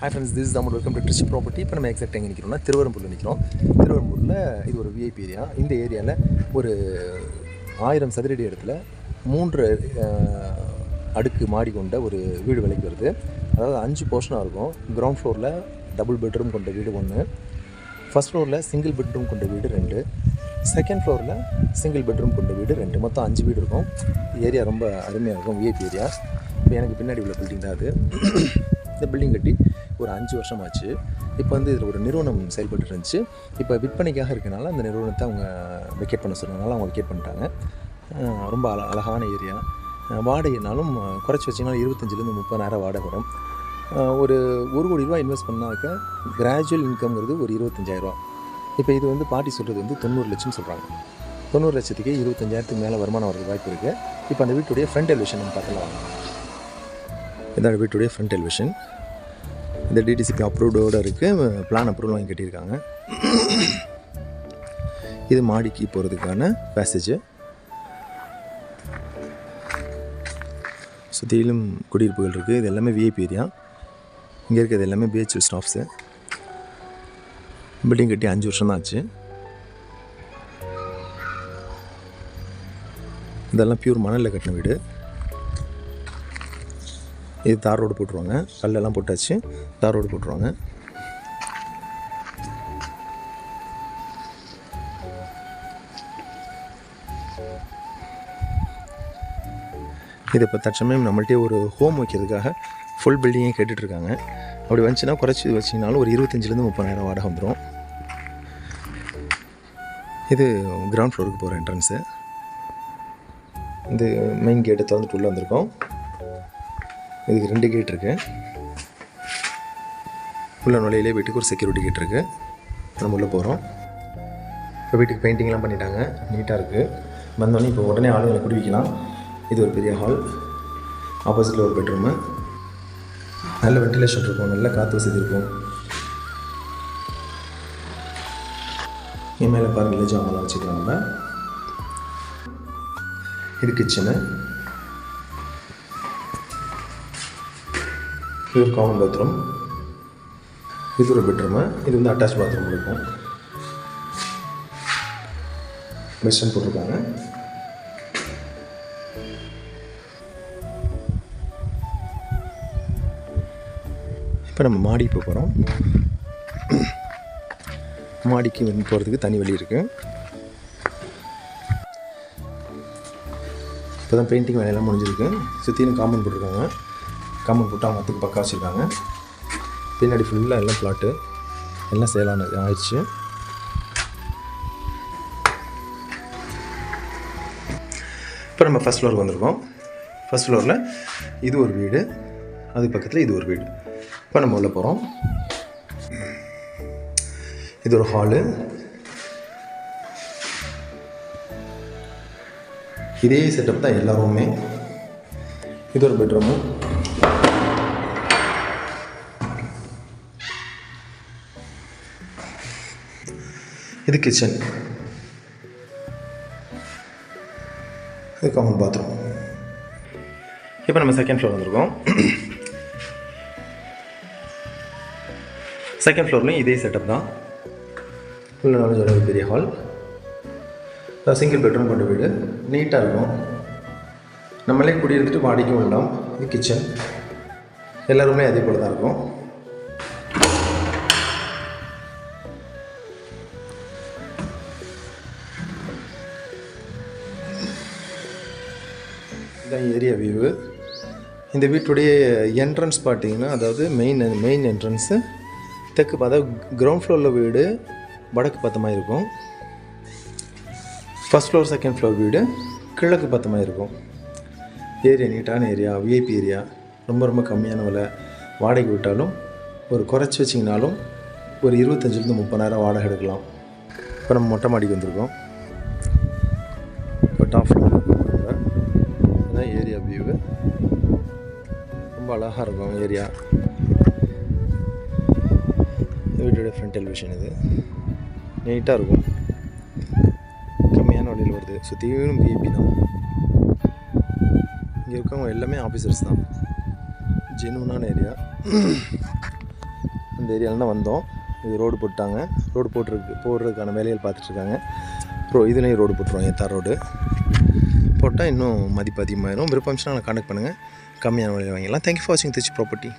Hi friends this Tamil welcome to Trichy property இப்போ நம்ம exact எங்கே நிற்கிறோம்னா திருவரம்பூரில் நிற்கிறோம் திருவரம்பூரில் இது ஒரு விஐபி ஏரியா இந்த ஏரியாவில் ஒரு ஆயிரம் சதுரடி இடத்துல மூன்று அடுக்கு மாடி கொண்ட ஒரு வீடு விலைக்கு வருது. அதாவது அஞ்சு போர்ஷனாக இருக்கும். கிரவுண்ட் ஃப்ளோரில் டபுள் பெட்ரூம் கொண்ட வீடு ஒன்று ஃபஸ்ட் ஃப்ளோரில் சிங்கிள் பெட்ரூம் கொண்ட வீடு ரெண்டு. செகண்ட் ஃப்ளோரில் சிங்கிள் பெட்ரூம் கொண்ட வீடு ரெண்டு. மொத்தம் அஞ்சு வீடு இருக்கும். ஏரியா ரொம்ப அருமையாக இருக்கும் விஐபி ஏரியா இப்போ எனக்கு பின்னாடி உள்ள பில்டிங் தான் அது. இந்த பில்டிங் கட்டி ஒரு அஞ்சு வருஷம் ஆச்சு இப்போ வந்து இதில் ஒரு நிறுவனம் செயல்பட்டு இருந்துச்சு. இப்போ விற்பனைக்காக இருக்கனால அந்த நிறுவனத்தை அவங்க வெக்கேட் பண்ண சொன்னதுனால அவங்க வெக்கேட் பண்ணிட்டாங்க. ரொம்ப அழ அழகான ஏரியா வாடகைனாலும் குறைச்சி வச்சிங்கன்னா இருபத்தஞ்சிலேருந்து முப்பதாயிரம் வாடகை வரும். ஒரு ஒரு கோடி ரூபா இன்வெஸ்ட் பண்ணாக்க கிராஜுவல் இன்கம்ங்கிறது ஒரு இருபத்தஞ்சாயிரரூவா இப்போ இது வந்து பாட்டி சொல்கிறது வந்து தொண்ணூறு லட்சம்னு சொல்கிறாங்க தொண்ணூறு லட்சத்துக்கு இருபத்தஞ்சாயிரத்துக்கு மேலே வருமானம் வரது வாய்ப்பு இருக்குது இப்போ அந்த வீட்டுடைய ஃப்ரண்ட் எலிவேஷன் நம்ம பார்க்கலாம் இதான் வீட்டுடைய ஃப்ரண்ட் எலிவேஷன் இந்த டிடிசிபி அப்ரூவ்டோடு இருக்குது பிளான் அப்ரூவல் வாங்கி கட்டியிருக்காங்க. இது மாடிக்கு போகிறதுக்கான பேசேஜு சுற்றிலும் குடியிருப்புகள் இருக்குது இது எல்லாமே விஐபி ஏரியா. இங்கே இருக்கிறது எல்லாமே பிஹெச் ஸ்டாஃப்ஸு பில்டிங் கட்டி அஞ்சு வருஷம் தான் ஆச்சு. இதெல்லாம் பியூர் மணலில் கட்டின வீடு. இது தார் ரோடு போட்டுருவாங்க. கல்லெல்லாம் போட்டாச்சு. தார் ரோடு போட்டுருவாங்க. இது இப்போ தற்சமயம் நம்மள்ட்டே ஒரு ஹோம் வைக்கிறதுக்காக ஃபுல் பில்டிங்கே கேட்டுட்ருக்காங்க. அப்படி வந்துச்சுன்னா குறைச்சி வச்சிங்கனாலும் ஒரு இருபத்தஞ்சிலேருந்து முப்பதாயிரம் வாடகை வந்துடும் இது கிரவுண்ட் ஃப்ளோருக்கு போகிற என்ட்ரன்ஸு இது மெயின் கேட்டை திறந்துட்டு உள்ளே வந்திருக்கோம். இதுக்கு ரெண்டு கேட் இருக்குது உள்ள நுழையிலே வீட்டுக்கு ஒரு செக்யூரிட்டி கேட் இருக்குது நம்ம உள்ளே போகிறோம் இப்போ வீட்டுக்கு பெயிண்டிங்லாம் பண்ணிட்டாங்க. நீட்டாக இருக்குது வந்தோடனே இப்போ உடனே ஆளுங்களை குடிவிக்கலாம் இது ஒரு பெரிய ஹால் ஆப்போசிட்டில் ஒரு பெட்ரூமு நல்ல வென்டிலேஷன் இருக்கும். நல்ல காற்று வசதி இருக்கும். இனிமேல் மேலே பாருங்கள் ஜாமெல்லாம் வச்சுக்கலாம் நம்ம இது கிச்சனு இது ஒரு காமன் பாத்ரூம் இது ஒரு பெட்ரூமு இது வந்து அட்டாச் பாத்ரூம் இருக்கும். வெஸ்டர்ன் போட்டிருக்காங்க. இப்போ நம்ம மாடி போக போகிறோம் மாடிக்கு வந்து போகிறதுக்கு தனி வழி இருக்குது இப்போ தான் பெயிண்டிங் வேலையெல்லாம் முடிஞ்சிருக்கு. சுற்றிலும் காமன் போட்டிருக்காங்க. காம்பவுண்ட் போட்டு அவங்க அத்துக்கு பக்கா வச்சுருக்காங்க. பின்னாடி ஃபுல்லாக எல்லாம் பிளாட்டு எல்லாம் சேலான ஆயிடுச்சு. இப்போ நம்ம ஃபஸ்ட் ஃப்ளோருக்கு வந்திருக்கோம். ஃபஸ்ட் ஃப்ளோரில் இது ஒரு வீடு. அது பக்கத்தில் இது ஒரு வீடு. இப்போ நம்ம உள்ளே போகிறோம் இது ஒரு ஹாலு இதே செட்டப் தான் எல்லா ரூமே இது ஒரு பெட்ரூமு இது கிச்சன் இது காமன் பாத்ரூம் இப்போ நம்ம செகண்ட் ஃப்ளோர் வந்திருக்கோம். செகண்ட் ஃப்ளோர்லையும் இதே செட்டப் தான். உள்ள நாலேஜ் ஒரு பெரிய ஹால் சிங்கிள் பெட்ரூம் கொண்ட வீடு. நீட்டாக இருக்கும். நம்மளே குடியிருந்துட்டு வாடகைக்கும் விடலாம். இது கிச்சன் எல்லோருமே அதே போல் தான் இருக்கும். இதான் ஏரியா வியூவு இந்த வீட்டுடைய என்ட்ரன்ஸ் பார்த்தீங்கன்னா அதாவது மெயின் மெயின் என்ட்ரன்ஸு தெற்கு பார்த்தா கிரவுண்ட் ஃப்ளோரில் வீடு வடக்கு பத்தமாக இருக்கும். ஃபஸ்ட் ஃப்ளோர் செகண்ட் ஃப்ளோர் வீடு கிழக்கு பத்தமாக இருக்கும். ஏரியா நீட்டான ஏரியா விஐபி ஏரியா ரொம்ப ரொம்ப கம்மியான விலை. வாடகை விட்டாலும் ஒரு குறைச்சி வச்சிங்கனாலும் ஒரு இருபத்தஞ்சிலேருந்து முப்பதாயிரம் வாடகை எடுக்கலாம். இப்போ நம்ம மொட்டை மாடிக்கு வந்திருக்கோம். இப்போ டாப் ஃப்ளோர் இதுதான் ஏரியா வியூவு ரொம்ப அழகாக இருக்கும் ஏரியா. வீட்டோட ஃப்ரண்ட் டெலிவிஷன் இது. நீட்டாக இருக்கும். கம்மியான வழியில் வருது. சுற்றியும் பிஏபி தான். இங்கே இருக்கவங்க எல்லாமே ஆஃபீஸர்ஸ் தான். ஜெனுவனான ஏரியா அந்த ஏரியாவில் தான் வந்தோம். இது ரோடு போட்டாங்க. ரோடு போட்டுருக்கு போடுறதுக்கான வேலைகள் பார்த்துட்ருக்காங்க ரோ இதுலேயும் ரோடு போட்டுருவாங்க தார் ரோடு போட்டால் இன்னும் மதிப்பு அதிகமாகிடும் விருப்பம் கான்டாக்ட் பண்ணுங்கள் கம்மியான விலையில் வாங்கிடலாம். தேங்க்யூ ஃபார் வாட்சிங் திருச்சி ப்ராப்பர்ட்டி